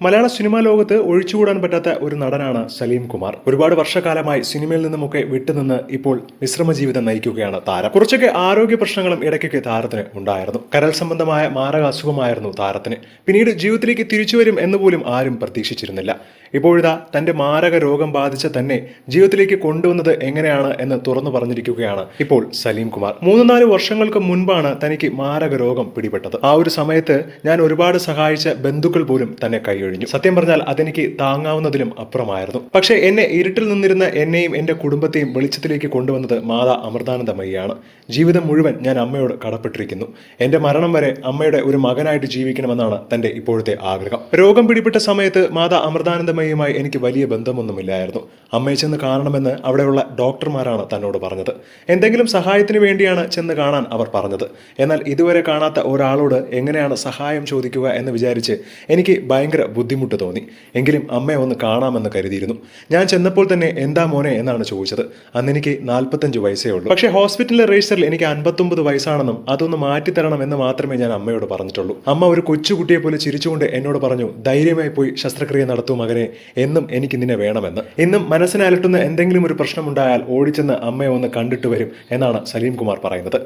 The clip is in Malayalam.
മലയാള സിനിമാ ലോകത്ത് ഒഴിച്ചുകൂടാൻ പറ്റാത്ത ഒരു നടനാണ് സലീം കുമാർ. ഒരുപാട് വർഷക്കാലമായി സിനിമയിൽ നിന്നുമൊക്കെ വിട്ടുനിന്ന് ഇപ്പോൾ വിശ്രമ ജീവിതം നയിക്കുകയാണ് താരം. കുറച്ചൊക്കെ ആരോഗ്യ പ്രശ്നങ്ങളും ഇടയ്ക്കൊക്കെ താരത്തിന് ഉണ്ടായിരുന്നു. കരൽ സംബന്ധമായ മാരക അസുഖമായിരുന്നു താരത്തിന്. പിന്നീട് ജീവിതത്തിലേക്ക് തിരിച്ചു വരും എന്ന് പോലും ആരും പ്രതീക്ഷിച്ചിരുന്നില്ല. ഇപ്പോഴിതാ തന്റെ മാരക രോഗം ബാധിച്ച തന്നെ ജീവിതത്തിലേക്ക് കൊണ്ടുവന്നത് എങ്ങനെയാണ് എന്ന് തുറന്നു പറഞ്ഞിരിക്കുകയാണ് ഇപ്പോൾ സലീം കുമാർ. മൂന്ന് നാല് വർഷങ്ങൾക്ക് മുൻപാണ് തനിക്ക് മാരക രോഗം പിടിപെട്ടത്. ആ ഒരു സമയത്ത് ഞാൻ ഒരുപാട് സഹായിച്ച ബന്ധുക്കൾ പോലും തന്നെ കൈയൊഴിഞ്ഞു സത്യം പറഞ്ഞാൽ അതെനിക്ക് താങ്ങാവുന്നതിലും അപ്പുറമായിരുന്നു. പക്ഷേ എന്നെ ഇരുട്ടിൽ നിന്നിരുന്ന എന്നെയും എന്റെ കുടുംബത്തെയും വെളിച്ചത്തിലേക്ക് കൊണ്ടുവന്നത് മാതാ അമൃതാനന്ദമയ്യാണ്. ജീവിതം മുഴുവൻ ഞാൻ അമ്മയോട് കടപ്പെട്ടിരിക്കുന്നു. എന്റെ മരണം വരെ അമ്മയുടെ ഒരു മകനായിട്ട് ജീവിക്കണമെന്നാണ് തന്റെ ഇപ്പോഴത്തെ ആഗ്രഹം. രോഗം പിടിപെട്ട സമയത്ത് മാതാ അമൃതാനന്ദമയുമായി എനിക്ക് വലിയ ബന്ധമൊന്നുമില്ലായിരുന്നു. അമ്മയെ ചെന്ന് കാണണമെന്ന് അവിടെയുള്ള ഡോക്ടർമാരാണ് തന്നോട് പറഞ്ഞത്. എന്തെങ്കിലും സഹായത്തിന് വേണ്ടിയാണ് ചെന്ന് കാണാൻ അവർ പറഞ്ഞത്. എന്നാൽ ഇതുവരെ കാണാത്ത ഒരാളോട് എങ്ങനെയാണ് സഹായം ചോദിക്കുക എന്ന് വിചാരിച്ച് എനിക്ക് ഭയങ്കര ബുദ്ധിമുട്ട് തോന്നി. എങ്കിലും അമ്മയെ ഒന്ന് കാണാമെന്ന് കരുതിയിരുന്നു. ഞാൻ ചെന്നപ്പോൾ തന്നെ എന്താ മോനെ എന്നാണ് ചോദിച്ചത്. അന്ന് എനിക്ക് നാൽപ്പത്തഞ്ച് വയസ്സേ ഉള്ളൂ. പക്ഷേ ഹോസ്പിറ്റലിലെ രജിസ്റ്ററിൽ എനിക്ക് അൻപത്തൊമ്പത് വയസ്സാണെന്നും അതൊന്ന് മാറ്റിത്തരണം എന്ന് മാത്രമേ ഞാൻ അമ്മയോട് പറഞ്ഞിട്ടുള്ളൂ. അമ്മ ഒരു കൊച്ചുകുട്ടിയെ പോലെ ചിരിച്ചുകൊണ്ട് എന്നോട് പറഞ്ഞു ധൈര്യമായി പോയി ശസ്ത്രക്രിയ നടത്തൂ മകനെ. എന്നും എനിക്ക് നിന്നെ വേണമെന്ന്. ഇന്നും മനസ്സിനലട്ടുന്ന എന്തെങ്കിലും ഒരു പ്രശ്നമുണ്ടായാൽ ഓടിച്ചെന്ന് അമ്മയെ ഒന്ന് കണ്ടിട്ട് വരും എന്നാണ് സലീം കുമാർ പറയുന്നത്.